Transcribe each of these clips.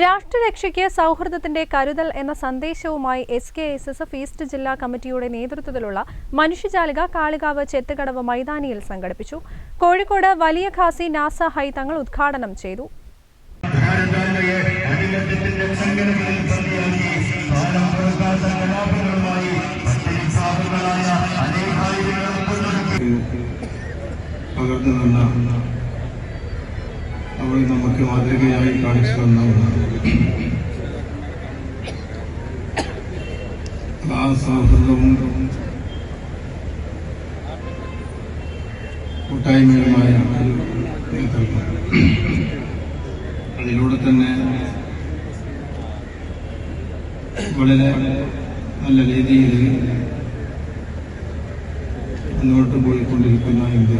രാഷ്ട്രരക്ഷയ്ക്ക് സൗഹൃദത്തിന്റെ കരുതൽ എന്ന സന്ദേശവുമായി S K S S F east ജില്ലാ കമ്മിറ്റിയുടെ നേതൃത്വത്തിലുള്ള മനുഷ്യജാലിക കാളികാവ് ചെത്തുകടവ് മൈതാനിയിൽ സംഘടിപ്പിച്ചു. കോഴിക്കോട് വലിയ ഖാസി നാസ ഹൈ തങ്ങൾ ഉദ്ഘാടനം ചെയ്തു. പകർന്നു അവൾ നമുക്ക് മാതൃകയായി കാണിച്ചു തന്നവളാണ് ആ സൗഹൃദവും കൂട്ടായ്മയുമായ അതിലൂടെ തന്നെ വളരെ നല്ല രീതിയിൽ മുന്നോട്ട് പോയിക്കൊണ്ടിരിക്കുന്ന ഇന്ത്യ.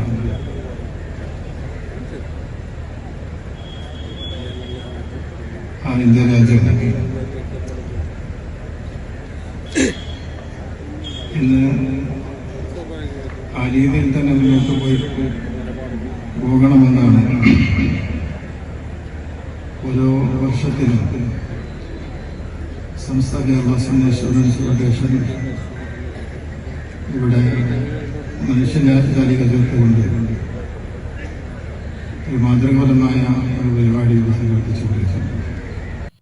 ആ ഇന്ത്യ രാജ്യം ഇന്ന് ആ രീതിയിൽ തന്നെ മുന്നോട്ട് പോയി പോകണമെന്നാണ് ഓരോ വർഷത്തിലും സംസ്ഥാന കേരള സന്ദേശ ഫൗണ്ടേഷൻ ഇവിടെ മനുഷ്യജാലിക ചേർത്തുകൊണ്ട് ഒരു മാതൃകപരമായ ഒരു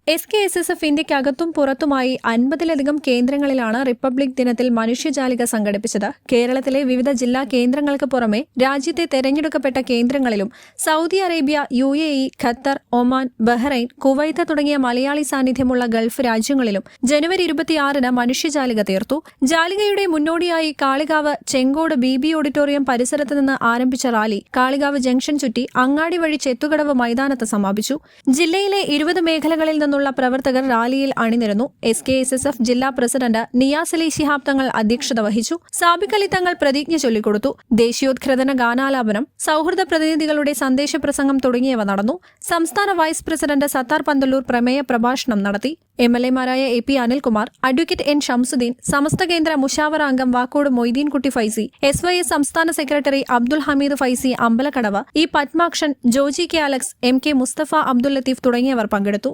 S K S S F ഇന്ത്യക്കകത്തും പുറത്തുമായി അൻപതിലധികം കേന്ദ്രങ്ങളിലാണ് റിപ്പബ്ലിക് ദിനത്തിൽ മനുഷ്യജാലിക സംഘടിപ്പിച്ചത്. കേരളത്തിലെ വിവിധ ജില്ലാ കേന്ദ്രങ്ങൾക്ക് പുറമെ രാജ്യത്തെ തെരഞ്ഞെടുക്കപ്പെട്ട കേന്ദ്രങ്ങളിലും Saudi Arabia U A E Qatar Oman Bahrain Kuwait തുടങ്ങിയ മലയാളി സാന്നിധ്യമുള്ള ഗൾഫ് രാജ്യങ്ങളിലും ജനുവരി ഇരുപത്തിയാറിന് മനുഷ്യജാലിക തീർത്തു. ജാലികയുടെ മുന്നോടിയായി Kalikavu Chengode B B auditorium പരിസരത്ത് നിന്ന് ആരംഭിച്ച റാലി കാളികാവ് ജംഗ്ഷൻ ചുറ്റി അങ്ങാടി വഴി ചെത്തുകടവ് മൈതാനത്ത് സമാപിച്ചു. ജില്ലയിലെ ഇരുപത് മേഖലകളിൽ നിന്നുള്ള പ്രവർത്തകർ റാലിയിൽ അണിനിരന്നു. S K S S F ജില്ലാ പ്രസിഡന്റ് നിയാസ് അലി ശിഹാബ് തങ്ങൾ അധ്യക്ഷത വഹിച്ചു. സാബിക് തങ്ങൾ പ്രതിജ്ഞ ചൊല്ലിക്കൊടുത്തു. ദേശീയോദ്ഘ്രതന ഗാനാലാപനം സൗഹൃദ പ്രതിനിധികളുടെ സന്ദേശ പ്രസംഗം തുടങ്ങിയവ നടന്നു. സംസ്ഥാന വൈസ് പ്രസിഡന്റ് സത്താർ പന്തല്ലൂർ പ്രമേയ പ്രഭാഷണം നടത്തി. M L എമാരായ A P Anilkumar advocate N Shamsuddin Samastha കേന്ദ്ര മുഷാവറ അംഗം Vakkode Moideenkutty Faizi S Y S സംസ്ഥാന secretary Abdul Hameed Faizi Ambalakkadavu E Padmakshan Joji K Alex M K Musthafa Abdul Latheef തുടങ്ങിയവർ പങ്കെടുത്തു.